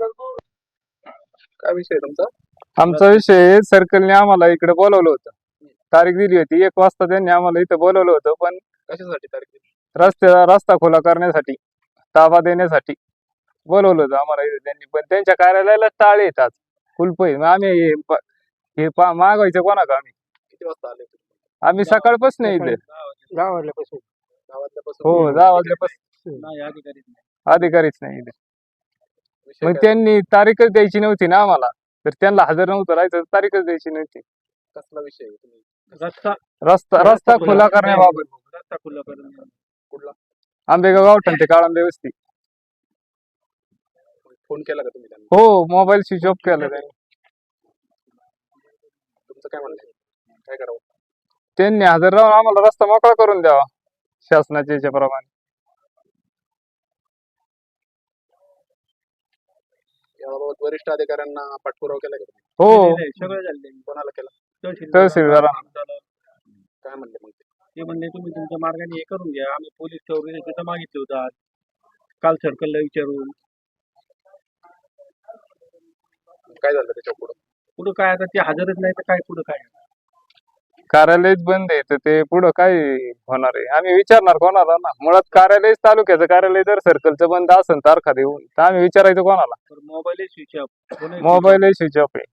काय विषय तुमचा? आमचा विषय सर्कलने आम्हाला इकडे बोलवलं होतं. तारीख दिली होती एक वाजता त्यांनी आम्हाला इथं बोलवलं होतं पण कशासाठी तारीख दिली? रस्त्या रस्ता खुला करण्यासाठी ताबा देण्यासाठी बोलवलं होतं आम्हाला इथं त्यांनी. पण त्यांच्या कार्यालयाला टाळे येतात कुलप आहे मग आम्ही हे प- हे पा- मागायचं कोणा का आम्ही? किती वाजता आले तुम्ही? आम्ही सकाळपासून इथले दहा वाजल्यापासून गावातल्यापासून. हो दहा वाजल्यापासून नाही. अधिकारीच नाही इथे. मग? त्यांनी तारीखच द्यायची नव्हती ना आम्हाला. तर त्यांना हजर नव्हतं राहायचं तर तारीखच द्यायची नव्हती. कसला विषय आहे? तुम्ही? रस्ता रस्ता रस्ता खुला करण्याबाबत. रस्ता खुला कुठला? आंबेगाव गावठण ते काळंबे वस्ती. फोन केला का तुम्ही त्यांना? हो मोबाईल स्विच ऑफ केला त्यांनी. तुमचं काय म्हणणं आहे? काय करावं? त्यांनी हजर राहून आम्हाला रस्ता मोकळा करून द्यावा शासनाच्या याच्याप्रमाणे. याबाबत वरिष्ठ अधिकाऱ्यांना पाठपुरावा केला का तुम्ही? हो. सगळं झाले कोणाला केला? तहसीलदारांना. काय म्हणले मग ते? ते म्हणले तुम्ही तुमच्या मार्गाने हे करून घ्या. आम्ही पोलीस चौकीने तिथं मागितले होतं आज. काल सर्कलला विचारून. काय झालं त्याच्या पुढं? पुढं काय आता ते हजरच नाही तर काय पुढं काय? कार्यालयच बंद आहे तर ते पुढं काय होणार आहे? आम्ही विचारणार कोणाला ना? मुळात कार्यालयच तालुक्याचं कार्यालय जर सर्कलचं बंद असेल तारखा देऊन तर आम्ही विचारायचं कोणाला? Mobile switch off mobile switch off आहे